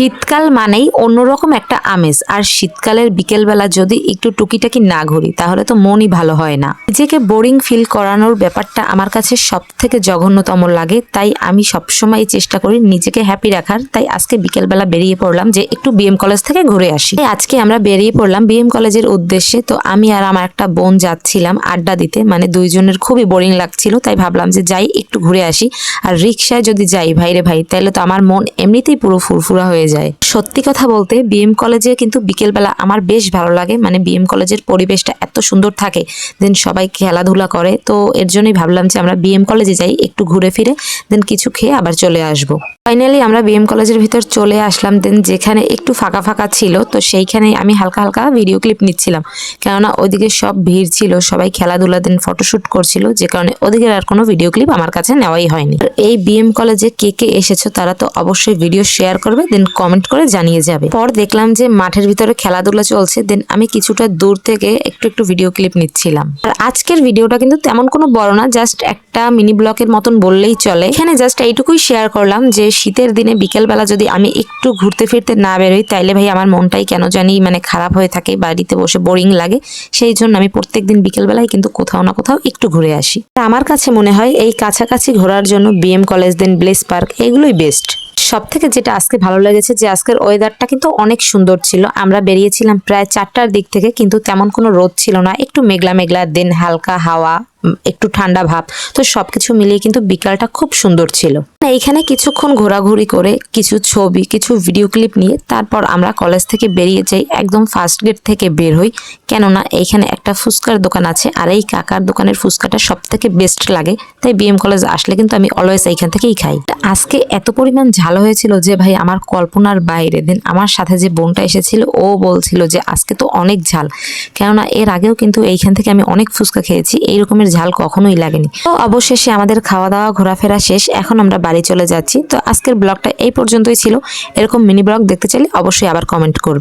শীতকাল মানেই অন্যরকম একটা আমেজ। আর শীতকালের বিকেলবেলা যদি একটু টুকিটাকি না ঘুরি, তাহলে তো মনই ভালো হয় না। নিজেকে বোরিং ফিল করানোর ব্যাপারটা আমার কাছে সব থেকে জঘন্যতম লাগে, তাই আমি সবসময় চেষ্টা করি নিজেকে হ্যাপি রাখার। তাই আজকে বিকেলবেলা বেরিয়ে পড়লাম যে একটু বিএম কলেজ থেকে ঘুরে আসি। আজকে আমরা বেরিয়ে পড়লাম বিএম কলেজের উদ্দেশ্যে। তো আমি আর আমার একটা বোন যাচ্ছিলাম আড্ডা দিতে। মানে দুইজনের খুবই বোরিং লাগছিল, তাই ভাবলাম যে যাই একটু ঘুরে আসি। আর রিক্সায় যদি যাই, ভাইরে ভাই তাহলে তো আমার মন এমনিতেই পুরো ফুরফুরা হয়ে যায়। সত্যি কথা বলতে বিএম কলেজে কিন্তু বিকেলবেলা আমার বেশ ভালো লাগে। মানে বিএম কলেজের পরিবেশটা এত সুন্দর থাকে দেন সবাই খেলাধুলা করে। তো এর জন্যই ভাবলাম যে আমরা বিএম কলেজে যাই, একটু ঘুরে ফিরে দেন কিছু খেয়ে আবার চলে আসব। ফাইনালি আমরা বিএম কলেজের ভিতর চলে আসলাম দেন যেখানে একটু ফাঁকা ফাঁকা ছিল, তো সেইখানে আমি হালকা হালকা ভিডিও ক্লিপ নিচ্ছিলাম। কেননা ওইদিকে সব ভিড় ছিল, সবাই খেলাধুলা দেন ফটোশুট করছিল, যে কারণে ওদিকের আর কোনো ভিডিও ক্লিপ আমার কাছে নেওয়াই হয়নি। এই বিএম কলেজে কে কে এসেছ তারা তো অবশ্যই ভিডিও শেয়ার করবে দেন কমেন্ট করে জানিয়ে যাবে। পর দেখলাম যে মাঠের ভিতরে খেলাধুলা চলছে দেন আমি কিছুটা দূর থেকে একটু একটু ভিডিও ক্লিপ নিচ্ছিলাম। আর আজকের ভিডিওটা কিন্তু তেমন কোনো বড় না জাস্ট একটা মিনি ব্লকের মতন বললেই চলে। এখানে জাস্ট এইটুকুই শেয়ার করলাম যে শীতের দিনে বিকেলবেলা যদি আমি একটু ঘুরতে ফিরতে না বেরোই, তাইলে ভাই আমার মনটাই কেন জানি মানে খারাপ হয়ে থাকে, বাড়িতে বসে বোরিং লাগে। সেই জন্য আমি প্রত্যেকদিন বিকেলবেলায় কিন্তু কোথাও না কোথাও একটু ঘুরে আসি। আমার কাছে মনে হয় এই কাছাকাছি ঘোরার জন্য BM college then bless park এগুলোই বেস্ট সব থেকে যেটা আজকে ভালো লেগেছে যে আজকের ওয়েদারটা কিন্তু অনেক সুন্দর ছিল। আমরা বেরিয়েছিলাম প্রায় চারটার দিক থেকে, কিন্তু তেমন কোনো রোদ ছিল না। একটু মেঘলা মেঘলা দেন হালকা হাওয়া। একটু ঠান্ডা ভাব। তো সবকিছু মিলিয়ে কিন্তু বিকালটা খুব সুন্দর ছিল। এইখানে কিছুক্ষণ ঘোরাঘুরি করে কিছু ছবি, কিছু ভিডিও ক্লিপ নিয়ে তারপর আমরা কলেজ থেকে বেরিয়ে যাই, একদম ফার্স্ট গেট থেকে বের হই। কেননা এইখানে একটা ফুচকার দোকান আছে আর এই কাকার দোকানের ফুচকাটা সব থেকে বেস্ট লাগে। তাই বিএম কলেজ আসলে কিন্তু আমি অলওয়েজ এইখান থেকেই খাই। আজকে এত পরিমাণ ঝাল হয়েছিল যে ভাই আমার কল্পনার বাইরে। দেন আমার সাথে যে বোনটা এসেছিল, ও বলছিল যে আজকে তো অনেক ঝাল। কেননা এর আগেও কিন্তু এইখান থেকে আমি অনেক ফুচকা খেয়েছি। এই রকমের ঝাল কখনোই লাগেনি। তো অবশেষে আমাদের খাওয়া দাওয়া ঘোরাফেরা শেষ। এখন আমরা বাড়ি চলে যাচ্ছি। তো আজকের ব্লগটা এই পর্যন্তই ছিল। এরকম মিনি ব্লগ দেখতে চাইলে অবশ্যই আবার কমেন্ট করবে।